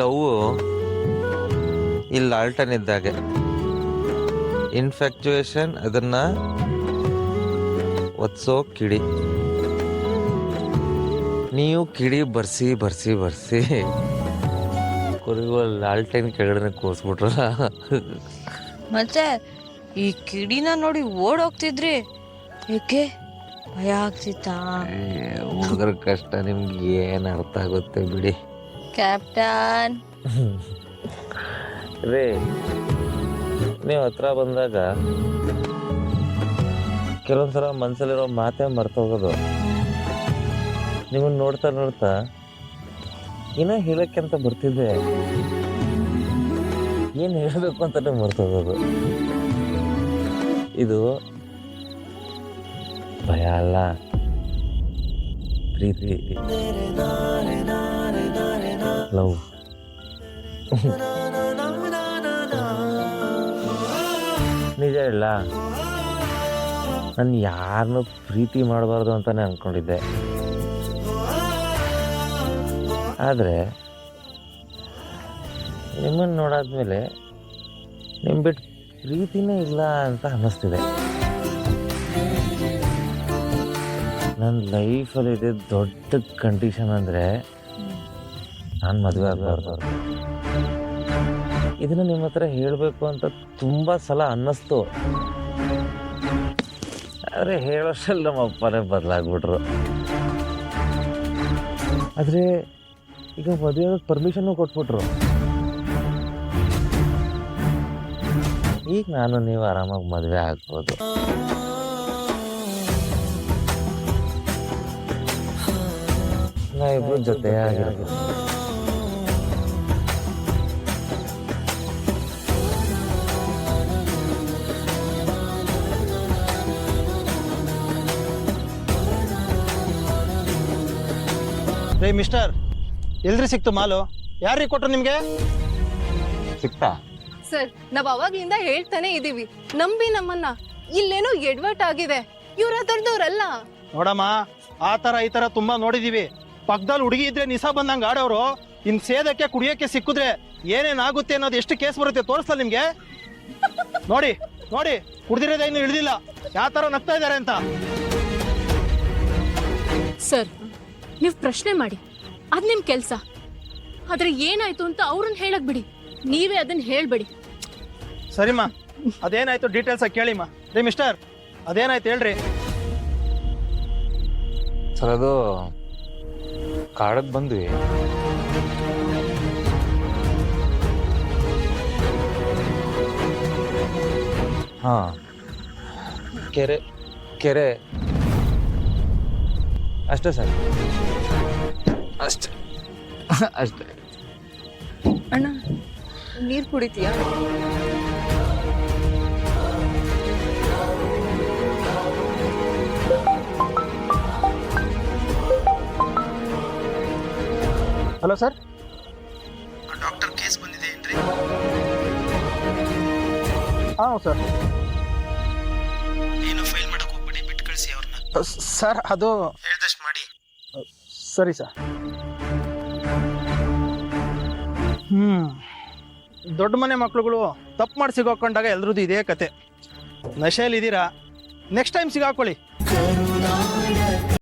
Love ಇಲ್ಲಿ ಆಲ್ಟನ್ ಇದ್ದಾಗೆ infatuation ಅದನ್ನ ಒತ್ಸೋ ಕಿಡಿ. ನೀವು ಕಿಡಿ ಬರ್ಸಿ ಬರ್ಸಿ ಬರ್ಸಿ. ಕುರಿಗಳು ಲಾಲ್ಟೈನ್ ಕೆಳಗಡೆ ಕೂರಿಸ್ಬಿಟ್ರಲ್ಲ. ಮತ್ತೆ ಈ ಕಿಡಿನ ನೋಡಿ ಓಡೋಗ್ತಿದ್ರಿ ಏಕೆ? ಭಯ ಆಗ್ತಿತ್ತಾ? ಹುಡುಗರ ಕಷ್ಟ ನಿಮ್ಗೆ ಏನು ಅರ್ಥ ಆಗುತ್ತೆ ಬಿಡಿ. ಕ್ಯಾಪ್ಟನ್ ರೇ, ನೀವು ಹತ್ರ ಬಂದಾಗ ಕೆಲವೊಂದ್ಸಲ ಮನ್ಸಲ್ಲಿರೋ ಮಾತೇ ಮರ್ತೋಗೋದು ನಿಮ್ಮನ್ನ ನೋಡ್ತಾ ನೋಡ್ತಾ ಏನೋ ಹೇಳಕ್ಕೆ ಅಂತ ಬರ್ತಿದ್ದೆ. ಏನು ಹೇಳಬೇಕು ಅಂತಾನೆ ಮರ್ತೋಗೋದು ಇದು ಭಯ ಅಲ್ಲ. ಪ್ರೀತಿ. ಲವ್ ನಿಜ ಇಲ್ಲ ನಾನು ಯಾರನ್ನೂ ಪ್ರೀತಿ ಮಾಡಬಾರ್ದು ಅಂತಾನೆ ಅಂದ್ಕೊಂಡಿದ್ದೆ ಆದರೆ ನಿಮ್ಮನ್ನು ನೋಡಾದ್ಮೇಲೆ ನಿಮ್ಮ ಬಿಟ್ಟು ಪ್ರೀತಿನೇ ಇಲ್ಲ ಅಂತ ಅನ್ನಿಸ್ತಿದೆ. ನನ್ನ ಲೈಫಲ್ಲಿ ಇದೆ ದೊಡ್ಡ ಕಂಡೀಷನ್ ಅಂದರೆ ನಾನು ಮದುವೆ ಆಗಬಾರ್ದು. ಇದನ್ನು ನಿಮ್ಮ ಹತ್ರ ಹೇಳಬೇಕು ಅಂತ ತುಂಬ ಸಲ ಅನ್ನಿಸ್ತು. ಆದರೆ ಹೇಳೋಷ್ಟಲ್ಲಿ ನಮ್ಮ ಅಪ್ಪನೇ ಬದಲಾಗ್ಬಿಟ್ರು. ಆದರೆ, ಈಗ ಮದುವೆ ಪರ್ಮಿಷನ್ನು ಕೊಟ್ಬಿಟ್ರು. ಈಗ ನಾನು ನೀವು ಆರಾಮಾಗಿ ಮದುವೆ ಆಗ್ಬೋದು. ನಾವಿಬ್ರು ಜೊತೆ ಆಗಿರೋದು ರೇ ಮಿಸ್ಟರ್ ಎಲ್ರಿ ಸಿಕ್ತು ಮಾಲು? ಯಾರಿಗೆ ಕೊಟ್ರು ನಿಮ್ಗೆ? ಸಿಕ್ತಾ? ಸರ್ ನಾವ್ ಅವಾಗಿಂದ ಹೇಳ್ತಾನೆ ಇದೀವಿ. ನಂಬಿ ನಮ್ಮನ್ನ. ಇಲ್ಲೇನೋ ಎಡ್ವರ್ಟ್ ಆಗಿದೆ. ಇವ್ರ ದೊಡ್ಡದವ್ರಲ್ಲ ನೋಡಮ್ಮ ಆ ತರ ಈ ತರ ತುಂಬಾ ನೋಡಿದೀವಿ. ಪಕ್ಕದಲ್ಲಿ ಹುಡುಗಿ ಇದ್ರೆ ನಿಸಾ ಬಂದಂಗ ಆಡೋರು ಇನ್ ಸೇದಕ್ಕೆ ಕುಡಿಯಕ್ಕೆ ಸಿಕ್ಕಿದ್ರೆ ಏನೇನಾಗುತ್ತೆ ಅನ್ನೋದು ಎಷ್ಟು ಕೇಸ್ ಬರುತ್ತೆ ತೋರಿಸ್ತಾ ನಿಮ್ಗೆ? ನೋಡಿ ನೋಡಿ ಕುಡ್ದಿರೋದೇ ಇನ್ನು ಇಳಿದಿಲ್ಲ. ಯಾವ ತರ ನಗ್ತಾ ಇದಾರೆ ಅಂತ. ಸರ್ ನೀವು ಪ್ರಶ್ನೆ ಮಾಡಿ. ಅದ್ ನಿಮ್ ಕೆಲ್ಸ. ಆದ್ರೆ ಏನಾಯ್ತು ಅಂತ ಅವ್ರನ್ನ ಹೇಳಕ್ ಬಿಡಿ. ನೀವೇ ಅದನ್ನ ಹೇಳ್ಬೇಡಿ. ಸರಿಮ್ಮ. ಅದೇನಾಯ್ತು ಡೀಟೇಲ್ಸ್ ಆಗಿ ಕೇಳಿಮ್ಮ. ರೇ ಮಿಸ್ಟರ್ ಅದೇನಾಯ್ತು ಹೇಳ್ರಿ. ಸರ್ ಅದು ಕಾಡಕ್ಕೆ ಬಂದ್ವಿ. ಹಾಂ. ಕೆರೆ ಕೆರೆ ಅಷ್ಟೇ ಸರ್ ಅಷ್ಟೇ ಅಷ್ಟೇ ಅಣ್ಣ ನೀರ್ ಕುಡಿತೀಯಾ ಹಲೋ ಸರ್ ಡಾಕ್ಟರ್ ಕೇಸ್ ಬಂದಿದೆ ಏನ್ರಿ ಹಾಂ ಸರ್ ಏನು ಫೈಲ್ ಮಾಡಕ್ ಹೋಗ್ಬೇಡಿ ಬಿಟ್ಟು ಕಳಿಸಿ ಅವ್ರನ್ನ. ಸರ್ ಅದು ಹೇಳ್ದಷ್ಟು ಮಾಡಿ ಸರಿ ಸರ್. ಹ್ಮ್. ದೊಡ್ಡ ಮನೆ ಮಕ್ಳುಗಳು ತಪ್ಪು ಮಾಡಿ ಸಿಗಾಕೊಂಡಾಗ ಎಲ್ರದ್ದು ಇದೇ ಕತೆ. ನಶೆಯಲ್ಲಿ ಇದ್ದೀರಾ ನೆಕ್ಸ್ಟ್ ಟೈಮ್ ಸಿಗಾಕೊಳ್ಳಿ